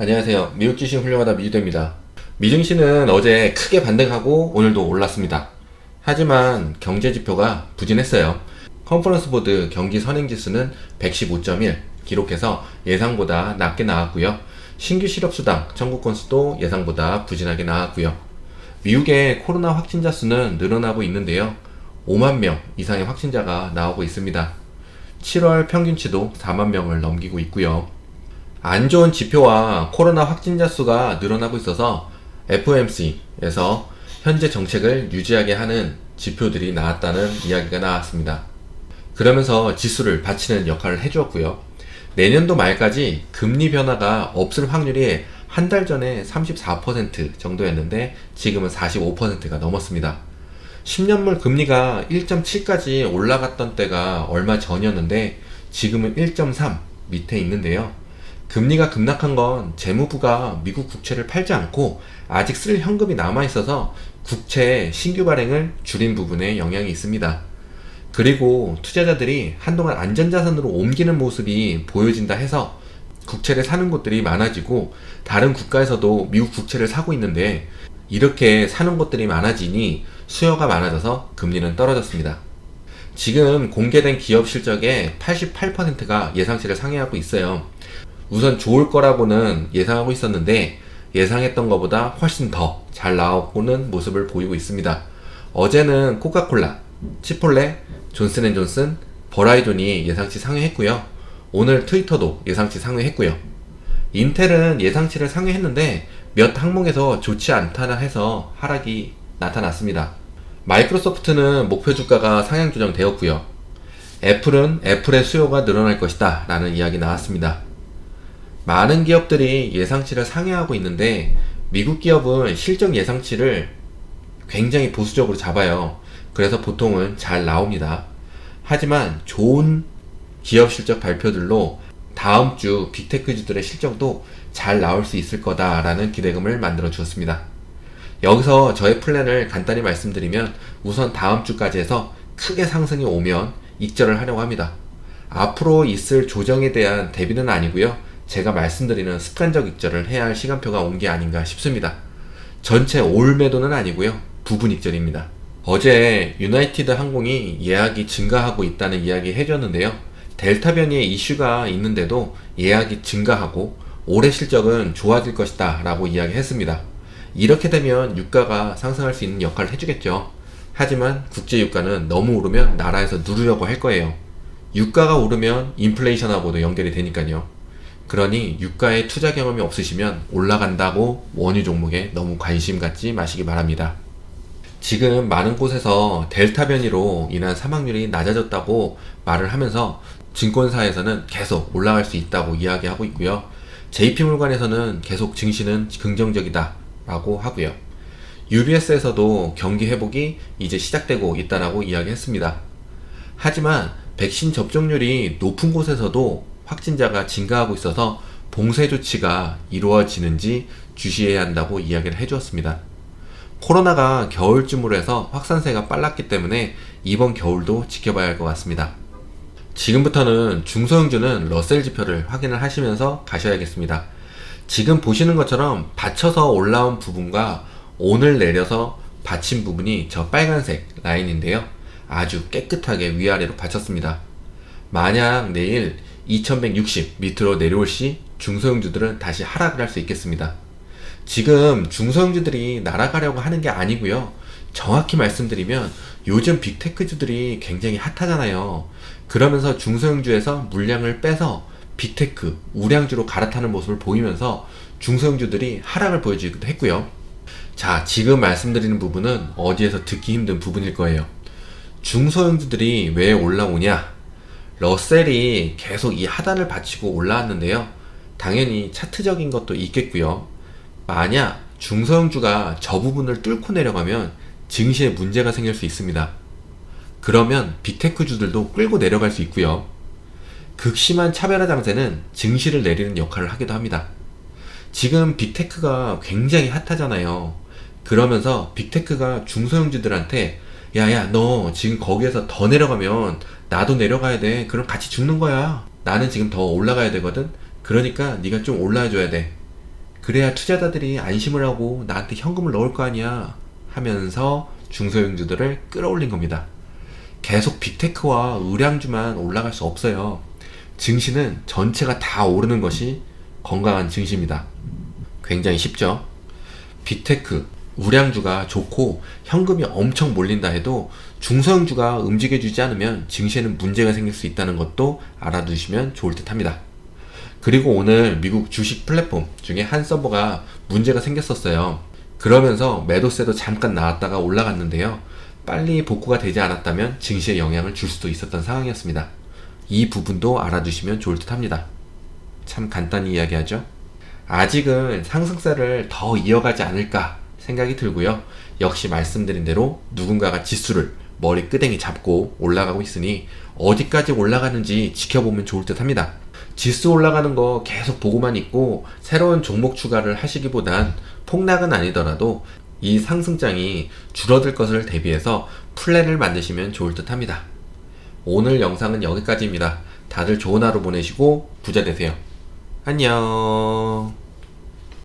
안녕하세요. 미국 주식 훌륭하다 미주대입니다. 미증시는 어제 크게 반등하고 오늘도 올랐습니다. 하지만 경제 지표가 부진했어요. 컨퍼런스 보드 경기 선행 지수는 115.1 기록해서 예상보다 낮게 나왔고요. 신규 실업수당 청구 건수도 예상보다 부진하게 나왔고요. 미국의 코로나 확진자 수는 늘어나고 있는데요. 5만 명 이상의 확진자가 나오고 있습니다. 7월 평균치도 4만 명을 넘기고 있고요. 안 좋은 지표와 코로나 확진자 수가 늘어나고 있어서 FOMC에서 현재 정책을 유지하게 하는 지표들이 나왔다는 이야기가 나왔습니다. 그러면서 지수를 받치는 역할을 해주었고요. 내년도 말까지 금리 변화가 없을 확률이 한 달 전에 34% 정도였는데 지금은 45%가 넘었습니다. 10년물 금리가 1.7까지 올라갔던 때가 얼마 전이었는데 지금은 1.3 밑에 있는데요. 금리가 급락한 건 재무부가 미국 국채를 팔지 않고 아직 쓸 현금이 남아 있어서 국채 신규 발행을 줄인 부분에 영향이 있습니다. 그리고 투자자들이 한동안 안전자산으로 옮기는 모습이 보여진다 해서 국채를 사는 곳들이 많아지고 다른 국가에서도 미국 국채를 사고 있는데 이렇게 사는 곳들이 많아지니 수요가 많아져서 금리는 떨어졌습니다. 지금 공개된 기업 실적의 88%가 예상치를 상회하고 있어요. 우선 좋을 거라고는 예상하고 있었는데 예상했던 것보다 훨씬 더 잘 나오고는 모습을 보이고 있습니다. 어제는 코카콜라, 치폴레, 존슨앤존슨, 버라이존이 예상치 상회했고요. 오늘 트위터도 예상치 상회했고요. 인텔은 예상치를 상회했는데 몇 항목에서 좋지 않다나 해서 하락이 나타났습니다. 마이크로소프트는 목표 주가가 상향 조정되었고요. 애플은 애플의 수요가 늘어날 것이다 라는 이야기 나왔습니다. 많은 기업들이 예상치를 상회하고 있는데 미국 기업은 실적 예상치를 굉장히 보수적으로 잡아요. 그래서 보통은 잘 나옵니다. 하지만 좋은 기업 실적 발표들로 다음 주 빅테크주들의 실적도 잘 나올 수 있을 거다라는 기대감을 만들어 주었습니다. 여기서 저의 플랜을 간단히 말씀드리면 우선 다음 주까지 해서 크게 상승이 오면 익절을 하려고 합니다. 앞으로 있을 조정에 대한 대비는 아니고요. 제가 말씀드리는 습관적 익절을 해야 할 시간표가 온 게 아닌가 싶습니다. 전체 올 매도는 아니고요. 부분 익절입니다. 어제 유나이티드 항공이 예약이 증가하고 있다는 이야기 해줬는데요. 델타 변이의 이슈가 있는데도 예약이 증가하고 올해 실적은 좋아질 것이다 라고 이야기했습니다. 이렇게 되면 유가가 상승할 수 있는 역할을 해주겠죠. 하지만 국제 유가는 너무 오르면 나라에서 누르려고 할 거예요. 유가가 오르면 인플레이션하고도 연결이 되니까요. 그러니 유가에 투자 경험이 없으시면 올라간다고 원유 종목에 너무 관심 갖지 마시기 바랍니다. 지금 많은 곳에서 델타 변이로 인한 사망률이 낮아졌다고 말을 하면서 증권사에서는 계속 올라갈 수 있다고 이야기하고 있고요. JP물관에서는 계속 증시는 긍정적이다 라고 하고요. UBS에서도 경기 회복이 이제 시작되고 있다라고 이야기했습니다. 하지만 백신 접종률이 높은 곳에서도 확진자가 증가하고 있어서 봉쇄 조치가 이루어지는지 주시해야 한다고 이야기를 해주었습니다. 코로나가 겨울쯤으로 해서 확산세가 빨랐기 때문에 이번 겨울도 지켜봐야 할 것 같습니다. 지금부터는 중소형주는 러셀 지표를 확인을 하시면서 가셔야겠습니다. 지금 보시는 것처럼 받쳐서 올라온 부분과 오늘 내려서 받친 부분이 저 빨간색 라인인데요. 아주 깨끗하게 위아래로 받쳤습니다. 만약 내일 2160 밑으로 내려올 시 중소형주들은 다시 하락을 할 수 있겠습니다. 지금 중소형주들이 날아가려고 하는 게 아니고요. 정확히 말씀드리면 요즘 빅테크주들이 굉장히 핫하잖아요. 그러면서 중소형주에서 물량을 빼서 빅테크, 우량주로 갈아타는 모습을 보이면서 중소형주들이 하락을 보여주기도 했고요. 자, 지금 말씀드리는 부분은 어디에서 듣기 힘든 부분일 거예요. 중소형주들이 왜 올라오냐? 러셀이 계속 이 하단을 받치고 올라왔는데요. 당연히 차트적인 것도 있겠고요. 만약 중소형주가 저 부분을 뚫고 내려가면 증시에 문제가 생길 수 있습니다. 그러면 빅테크주들도 끌고 내려갈 수 있고요. 극심한 차별화 장세는 증시를 내리는 역할을 하기도 합니다. 지금 빅테크가 굉장히 핫하잖아요. 그러면서 빅테크가 중소형주들한테 야야 너 지금 거기에서 더 내려가면 나도 내려가야 돼. 그럼 같이 죽는 거야. 나는 지금 더 올라가야 되거든. 그러니까 네가 좀 올라줘야 돼. 그래야 투자자들이 안심을 하고 나한테 현금을 넣을 거 아니야 하면서 중소형주들을 끌어올린 겁니다. 계속 빅테크와 의량주만 올라갈 수 없어요. 증시는 전체가 다 오르는 것이 건강한 증시입니다. 굉장히 쉽죠? 빅테크, 우량주가 좋고 현금이 엄청 몰린다 해도 중소형주가 움직여주지 않으면 증시에는 문제가 생길 수 있다는 것도 알아두시면 좋을 듯 합니다. 그리고 오늘 미국 주식 플랫폼 중에 한 서버가 문제가 생겼었어요. 그러면서 매도세도 잠깐 나왔다가 올라갔는데요. 빨리 복구가 되지 않았다면 증시에 영향을 줄 수도 있었던 상황이었습니다. 이 부분도 알아두시면 좋을 듯 합니다. 참 간단히 이야기하죠. 아직은 상승세를 더 이어가지 않을까 생각이 들고요. 역시 말씀드린 대로 누군가가 지수를 머리 끄댕이 잡고 올라가고 있으니 어디까지 올라가는지 지켜보면 좋을 듯 합니다. 지수 올라가는 거 계속 보고만 있고 새로운 종목 추가를 하시기보단 폭락은 아니더라도 이 상승장이 줄어들 것을 대비해서 플랜을 만드시면 좋을 듯 합니다. 오늘 영상은 여기까지입니다. 다들 좋은 하루 보내시고 부자 되세요. 안녕.